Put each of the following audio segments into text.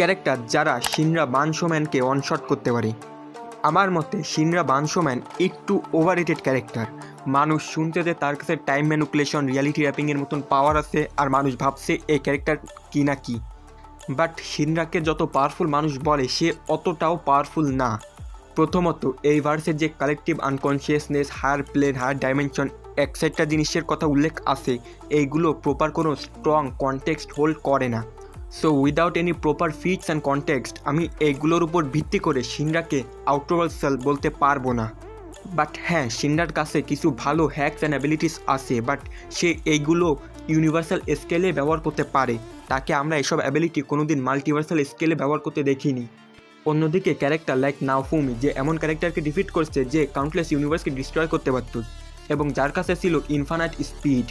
Character যারা শিনরা বানশোম্যানকে অনশট করতে পারে। আমার মতে শিনরা বানশোম্যান একটু ওভার রেটেড ক্যারেক্টার। মানুষ শুনতে যে তার কাছে টাইম ম্যানুকুলেশন রিয়ালিটি র্যাপিংয়ের মতন পাওয়ার আছে আর মানুষ ভাবছে এই ক্যারেক্টার কি না কি। বাট শিনরাকে যত পাওয়ারফুল মানুষ বলে, সে অতটাও পাওয়ারফুল না। প্রথমত এই ভার্সের যে collective unconsciousness higher plane higher dimension etcetera জিনিসের কথা উল্লেখ আছে। এইগুলো প্রপার কোনো স্ট্রং কনটেক্সট হোল্ড করে না। So without any proper fits and context আমি এইগুলোর উপর ভিত্তি করে সিনরাকে আউটরোভার্সাল বলতে পারব না। বাট হ্যাঁ সিন্ডার কাছে কিছু ভালো হ্যাকস অ্যান্ড অ্যাবিলিটিস আছে বাট সে এইগুলো ইউনিভার্সাল স্কেলে ব্যবহার করতে পারে। তাকে আমরা এসব অ্যাবিলিটি কোনোদিন মাল্টিভার্সাল স্কেলে ব্যবহার করতে দেখিনি। অন্যদিকে ক্যারেক্টার লাইক নাওফুমি যে এমন ক্যারেক্টারকে ডিফিট করছে যে কাউন্টলেস ইউনিভার্সকে ডিস্ট্রয় করতে পারত, এবং যার কাছে ছিল infinite speed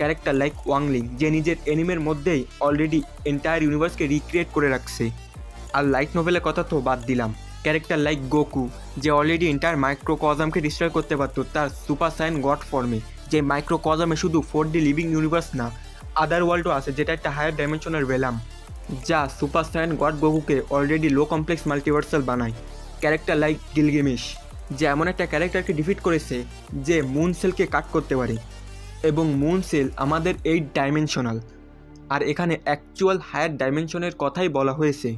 character like Wang Ling যে নিজের এনিমের মধ্যেই অলরেডি এন্টায়ার ইউনিভার্সকে রিক্রিয়েট করে রাখছে। আর লাইট নোভেলের কথা তো বাদ দিলাম। ক্যারেক্টার লাইক গোকু যে অলরেডি এন্টায়ার মাইক্রোকজমকে ডিস্ট্রয় করতে পারত, তার সুপার সাইন গড ফর্মে যে মাইক্রোকজমে শুধু ফোর ডি লিভিং ইউনিভার্স না আদার ওয়ার্ল্ডও আছে, যেটা একটা হায়ার ডাইমেনশনের ভেলাম যা সুপার সাইন গড গোকুকে অলরেডি লো কমপ্লেক্স মাল্টিভার্সাল বানায়। ক্যারেক্টার লাইক গিলগেমিশ যে এমন একটা ক্যারেক্টারকে ডিফিট করেছে, যে মুন সেলকে কাট করতে পারে। এবং মুন সেল আমাদের এইট ডাইমেনশনাল আর এখানে অ্যাকচুয়াল হায়ার ডাইমেনশনের কথাই বলা হয়েছে।